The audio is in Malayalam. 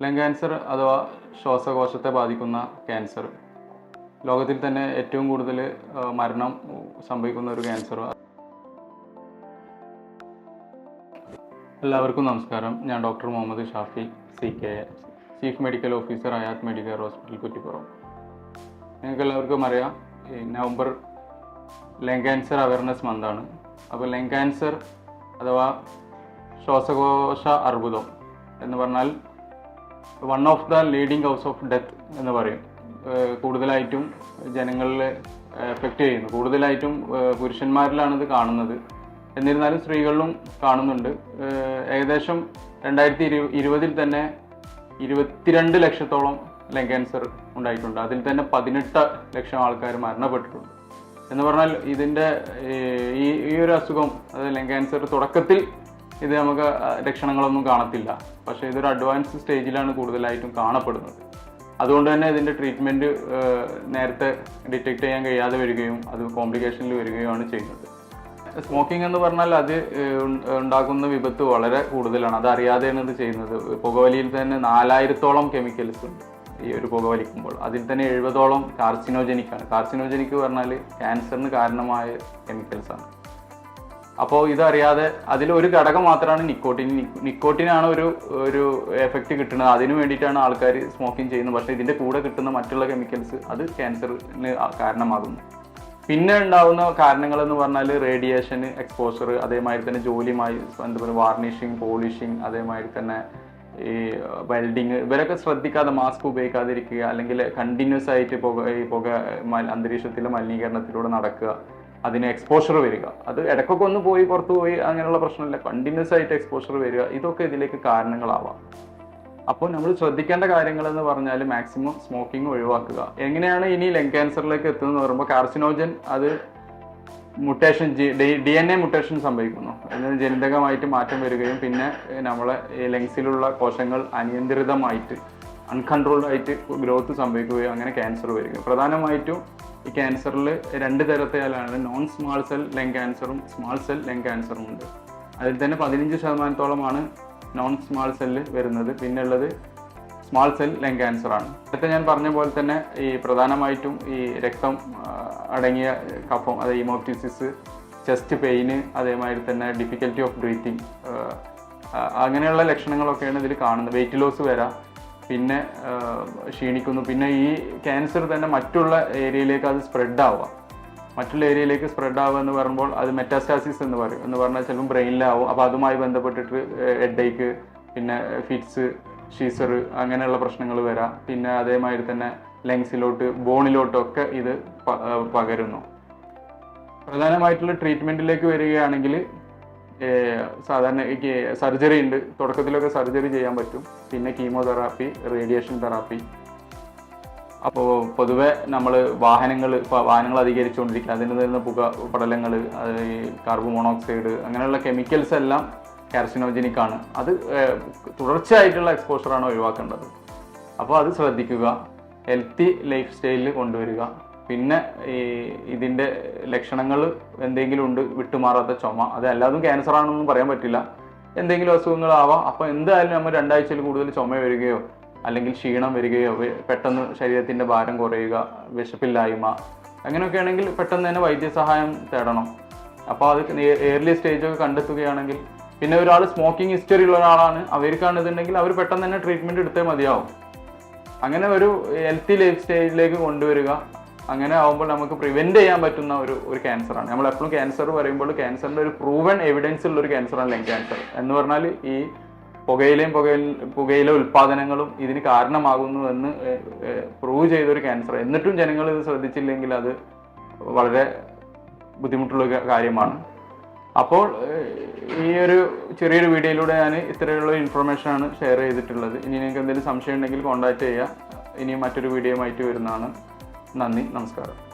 ലങ് ക്യാൻസർ അഥവാ ശ്വാസകോശത്തെ ബാധിക്കുന്ന ക്യാൻസർ ലോകത്തിൽ തന്നെ ഏറ്റവും കൂടുതൽ മരണം സംഭവിക്കുന്ന ഒരു ക്യാൻസർ എല്ലാവർക്കും നമസ്കാരം. ഞാൻ doctor Muhammad Shafi C K chief medical officer Aayath medical hospital Kuttippuram. നിങ്ങൾക്ക് എല്ലാവർക്കും അറിയാം നവംബർ ലങ് ക്യാൻസർ അവയർനെസ് മന്താണ് അപ്പോൾ ലങ് ക്യാൻസർ അഥവാ ശ്വാസകോശ അർബുദം എന്ന് പറഞ്ഞാൽ one of the leading cause of death എന്ന് പറയും. കൂടുതലായിട്ടും ജനങ്ങളിൽ എഫക്റ്റ് ചെയ്യുന്നു. കൂടുതലായിട്ടും പുരുഷന്മാരിലാണ് ഇത് കാണുന്നത്. എന്നിരുന്നാലും സ്ത്രീകളിലും കാണുന്നുണ്ട്. ഏകദേശം രണ്ടായിരത്തി ഇരു ഇരുപതിൽ തന്നെ ഇരുപത്തിരണ്ട് ലക്ഷത്തോളം ലങ് ക്യാൻസർ ഉണ്ടായിട്ടുണ്ട്. അതിൽ തന്നെ പതിനെട്ട് ലക്ഷം ആൾക്കാർ മരണപ്പെട്ടിട്ടുണ്ട്. എന്ന് പറഞ്ഞാൽ ഇതിന്റെ ഈ ഈ ഒരു അസുഖം അതായത് ലങ് ക്യാൻസർ തുടക്കത്തിൽ ഇത് നമുക്ക് ലക്ഷണങ്ങളൊന്നും കാണത്തില്ല. പക്ഷേ ഇതൊരു അഡ്വാൻസ് സ്റ്റേജിലാണ് കൂടുതലായിട്ടും കാണപ്പെടുന്നത്. അതുകൊണ്ട് തന്നെ ഇതിന്റെ ട്രീറ്റ്മെന്റ് നേരത്തെ ഡിറ്റക്ട് ചെയ്യാൻ കഴിയാതെ വരികയും അത് കോംപ്ലിക്കേഷനിൽ വരികയുമാണ് ചെയ്യുന്നത്. സ്മോക്കിംഗ് എന്ന് പറഞ്ഞാൽ അത് ഉണ്ടാക്കുന്ന വിപത്ത് വളരെ കൂടുതലാണ്. അത് അറിയാതെയാണ് ഇത് ചെയ്യുന്നത്. പുകവലിയിൽ തന്നെ നാലായിരത്തോളം കെമിക്കൽസ് ഉണ്ട് ഈ ഒരു പുകവലിക്കുമ്പോൾ. അതിൽ തന്നെ എഴുപതോളം കാർസിനോജനിക്കാണ് കാർസിനോജനിക്ക് കാർസിനോജനിക് പറഞ്ഞാൽ ക്യാൻസറിന് കാരണമായ കെമിക്കൽസാണ് അപ്പോൾ ഇതറിയാതെ അതിൽ ഒരു ഘടകം മാത്രമാണ് നിക്കോട്ടിൻ. നിക്കോട്ടിനാണ് ഒരു ഒരു എഫക്റ്റ് കിട്ടുന്നത്. അതിന് വേണ്ടിയിട്ടാണ് ആൾക്കാർ സ്മോക്കിംഗ് ചെയ്യുന്നത്. പക്ഷേ ഇതിന്റെ കൂടെ കിട്ടുന്ന മറ്റുള്ള കെമിക്കൽസ് അത് ക്യാൻസറിന് കാരണമാകുന്നു. പിന്നെ ഉണ്ടാകുന്ന കാരണങ്ങൾ എന്ന് പറഞ്ഞാൽ റേഡിയേഷൻ എക്സ്പോഷർ അതേമാതിരി തന്നെ ജോലിയുമായി ബന്ധപ്പെട്ട വാർണിഷിങ് പോളിഷിങ് അതേമാതിരി തന്നെ ഈ വെൽഡിങ് ഇവരൊക്കെ ശ്രദ്ധിക്കാതെ മാസ്ക് ഉപയോഗിക്കാതിരിക്കുക അല്ലെങ്കിൽ കണ്ടിന്യൂസ് ആയിട്ട് പുക ഈ പുക അന്തരീക്ഷത്തിലെ മലിനീകരണത്തിലൂടെ നടക്കുക അതിന് എക്സ്പോഷർ വരിക. അത് ഇടയ്ക്കൊക്കെ ഒന്ന് പോയി പുറത്ത് പോയി അങ്ങനെയുള്ള പ്രശ്നമില്ല. കണ്ടിന്യൂസ് ആയിട്ട് എക്സ്പോഷർ വരിക. ഇതൊക്കെ ഇതിലേക്ക് കാരണങ്ങളാവാം. അപ്പോൾ നമ്മൾ ശ്രദ്ധിക്കേണ്ട കാര്യങ്ങൾ എന്ന് പറഞ്ഞാൽ മാക്സിമം സ്മോക്കിംഗ് ഒഴിവാക്കുക. എങ്ങനെയാണ് ഇനി ലങ് ക്യാൻസറിലേക്ക് എത്തുന്നത് പറയുമ്പോൾ കാർസിനോജൻ അത് mutation D N A mutation സംഭവിക്കുന്നു. അതിന് ജനിതകമായിട്ട് മാറ്റം വരികയും പിന്നെ നമ്മളെ ലങ്സിലുള്ള കോശങ്ങൾ അനിയന്ത്രിതമായിട്ട് അൺകൺട്രോൾഡ് ആയിട്ട് ഗ്രോത്ത് സംഭവിക്കുകയും അങ്ങനെ ക്യാൻസർ വരികയും. പ്രധാനമായിട്ടും ഈ ക്യാൻസറിൽ രണ്ട് തരത്തിലാണ് നോൺ സ്മാൾ സെൽ ലങ് ക്യാൻസറും സ്മാൾ സെൽ ലങ് ക്യാൻസറും ഉണ്ട്. അതിൽ തന്നെ പതിനഞ്ച് ശതമാനത്തോളമാണ് നോൺ സ്മാൾ സെല്ല് വരുന്നത്. പിന്നെ ഉള്ളത് സ്മാൾ സെൽ ലങ് ക്യാൻസറാണ് നേരത്തെ ഞാൻ പറഞ്ഞ പോലെ തന്നെ ഈ പ്രധാനമായിട്ടും ഈ രക്തം അടങ്ങിയ കഫം അതായത് ഹീമോപ്റ്റിസിസ് ചെസ്റ്റ് പെയിന് അതേമാതിരി തന്നെ ഡിഫിക്കൽറ്റി ഓഫ് ബ്രീത്തിങ് അങ്ങനെയുള്ള ലക്ഷണങ്ങളൊക്കെയാണ് ഇതിൽ കാണുന്നത്. വെയിറ്റ് ലോസ് വരാം. പിന്നെ ക്ഷീണിക്കുന്നു. പിന്നെ ഈ ക്യാൻസർ തന്നെ മറ്റുള്ള ഏരിയയിലേക്ക് അത് സ്പ്രെഡ് ആവുക. മറ്റുള്ള ഏരിയയിലേക്ക് സ്പ്രെഡ് ആവുക എന്ന് പറയുമ്പോൾ അത് മെറ്റാസ്റ്റാസിസ് എന്ന് പറയും. എന്ന് പറഞ്ഞാൽ ചിലപ്പോൾ ബ്രെയിനിലാവും അപ്പോൾ അതുമായി ബന്ധപ്പെട്ടിട്ട് ഹെഡേക്ക് പിന്നെ ഫിറ്റ്സ് ഷീസർ അങ്ങനെയുള്ള പ്രശ്നങ്ങൾ വരാം. പിന്നെ അതേമാതിരി തന്നെ ലങ്സിലോട്ട് ബോണിലോട്ടൊക്കെ ഇത് പകരുന്നു. പ്രധാനമായിട്ടുള്ള ട്രീറ്റ്മെന്റിലേക്ക് വരികയാണെങ്കിൽ സാധാരണ സർജറി ഉണ്ട്. തുടക്കത്തിലൊക്കെ സർജറി ചെയ്യാൻ പറ്റും. പിന്നെ കീമോതെറാപ്പി റേഡിയേഷൻ തെറാപ്പി. അപ്പോൾ പൊതുവേ നമ്മൾ വാഹനങ്ങൾ വാഹനങ്ങൾ അധികരിച്ചുകൊണ്ടിരിക്കുക. അതിന് തരുന്ന പുക പടലങ്ങൾ കാർബൺ മോണോക്സൈഡ് അങ്ങനെയുള്ള കെമിക്കൽസ് എല്ലാം കാർസിനോജനിക് ആണ്. അത് തുടർച്ചയായിട്ടുള്ള എക്സ്പോഷറാണ് ഒഴിവാക്കേണ്ടത്. അപ്പോൾ അത് ശ്രദ്ധിക്കുക. ഹെൽത്തി ലൈഫ് സ്റ്റൈലിൽ കൊണ്ടുവരിക. പിന്നെ ഈ ഇതിന്റെ ലക്ഷണങ്ങൾ എന്തെങ്കിലും ഉണ്ട് വിട്ടുമാറാത്ത ചുമ അത് ക്യാൻസർ ആണെന്നൊന്നും പറയാൻ പറ്റില്ല. എന്തെങ്കിലും അസുഖങ്ങളാവാം അപ്പോൾ എന്തായാലും നമ്മൾ രണ്ടാഴ്ചയിൽ കൂടുതൽ ചുമ വരികയോ അല്ലെങ്കിൽ ക്ഷീണം വരികയോ പെട്ടെന്ന് ശരീരത്തിന്റെ ഭാരം കുറയുക വിശപ്പില്ലായ്മ അങ്ങനെയൊക്കെ ആണെങ്കിൽ പെട്ടെന്ന് തന്നെ വൈദ്യസഹായം തേടണം. അപ്പോൾ അത് ഏർലി സ്റ്റേജൊക്കെ കണ്ടെത്തുകയാണെങ്കിൽ പിന്നെ ഒരാൾ സ്മോക്കിംഗ് ഹിസ്റ്ററി ഉള്ള ഒരാളാണ്. അവർക്കാണ് ഇതുണ്ടെങ്കിൽ അവർ പെട്ടെന്ന് തന്നെ ട്രീറ്റ്മെന്റ് എടുത്തേ മതിയാവും. അങ്ങനെ ഒരു ഹെൽത്തി ലൈഫ് സ്റ്റൈലിലേക്ക് കൊണ്ടുവരിക. അങ്ങനെ ആവുമ്പോൾ നമുക്ക് പ്രിവെന്റ് ചെയ്യാൻ പറ്റുന്ന ഒരു ഒരു ക്യാൻസറാണ് നമ്മൾ എപ്പോഴും ക്യാൻസർ പറയുമ്പോൾ ക്യാൻസറിന്റെ ഒരു പ്രൂവൺ എവിഡൻസ് ഉള്ള ഒരു ക്യാൻസറാണ് ലങ് ക്യാൻസർ എന്ന് പറഞ്ഞാൽ ഈ പുകയിലയും പുകയിൽ പുകയില ഉൽപാദനങ്ങളും ഇതിന് കാരണമാകുന്നു എന്ന് പ്രൂവ് ചെയ്ത ഒരു ക്യാൻസർ എന്നിട്ടും ജനങ്ങൾ ഇത് ശ്രദ്ധിച്ചില്ലെങ്കിൽ അത് വളരെ ബുദ്ധിമുട്ടുള്ള കാര്യമാണ്. അപ്പോൾ ഈ ഒരു ചെറിയൊരു വീഡിയോയിലൂടെ ഞാൻ ഇത്രയുള്ള ഇൻഫർമേഷൻ ആണ് ഷെയർ ചെയ്തിട്ടുള്ളത്. ഇനി നിങ്ങൾക്ക് എന്തെങ്കിലും സംശയം ഉണ്ടെങ്കിൽ കോൺടാക്ട് ചെയ്യുക. ഇനി മറ്റൊരു വീഡിയോ ആയിട്ട് വരുന്നതാണ്. നന്ദി നമസ്കാരം.